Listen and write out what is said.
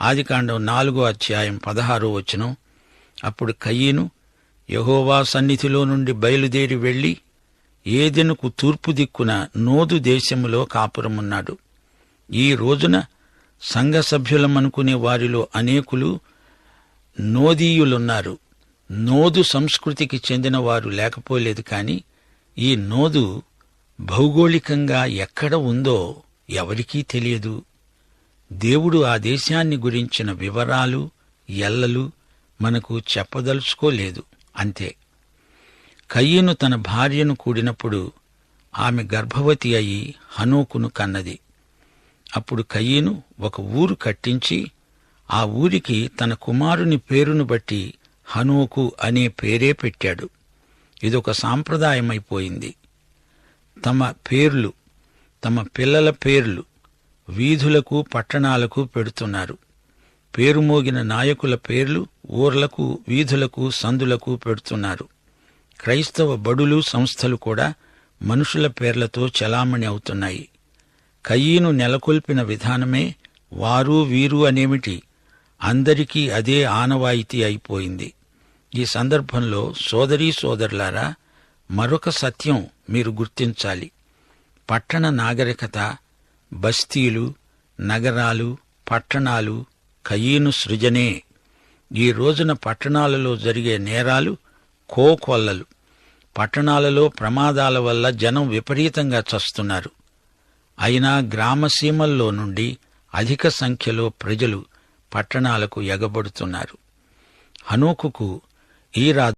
ఆదికాండం నాలుగో అధ్యాయం పదహారో వచనం. అప్పుడు కయ్యను యహోవా సన్నిధిలో నుండి బయలుదేరి వెళ్ళి ఏదెనుకు తూర్పు దిక్కున నోదు దేశములో కాపురమున్నాడు. ఈ రోజున సంఘ సభ్యులమనుకునే వారిలో అనేకులు నోదీయులున్నారు. నోదు సంస్కృతికి చెందిన వారు లేకపోలేదు కాని ఈ నోదు భౌగోళికంగా ఎక్కడ ఉందో ఎవరికీ తెలియదు. దేవుడు ఆ దేశాన్ని గురించిన వివరాలు ఎల్లలు మనకు చెప్పదలుచుకోలేదు. అంతే. కయ్యను తన భార్యను కూడినప్పుడు ఆమె గర్భవతి అయి హనోకును కన్నది. అప్పుడు కయ్యను ఒక ఊరు కట్టించి ఆ ఊరికి తన కుమారుని పేరును బట్టి హనోకు అనే పేరే పెట్టాడు. ఇదొక సాంప్రదాయమైపోయింది. తమ పేర్లు తమ పిల్లల పేర్లు వీధులకు పట్టణాలకు పెడుతున్నారు. పేరు మోగిన నాయకుల పేర్లు ఊర్లకు వీధులకు సందులకు పెడుతున్నారు. క్రైస్తవ బడులు సంస్థలు కూడా మనుషుల పేర్లతో చలామణి అవుతున్నాయి. కయ్యీను నెలకొల్పిన విధానమే వారు వీరు అనేమిటి అందరికీ అదే ఆనవాయితీ అయిపోయింది. ఈ సందర్భంలో సోదరీ సోదరులారా మరొక సత్యం మీరు గుర్తించాలి. పట్టణ నాగరికత బస్తీలు నగరాలు పట్టణాలు కయీను సృజనే. ఈ రోజున పట్టణాలలో జరిగే నేరాలు కోకొల్లలు. పట్టణాలలో ప్రమాదాల వల్ల జనం విపరీతంగా చస్తున్నారు. అయినా గ్రామసీమల్లో నుండి అధిక సంఖ్యలో ప్రజలు పట్టణాలకు ఎగబడుతున్నారు. హనోకుకు ఈ రా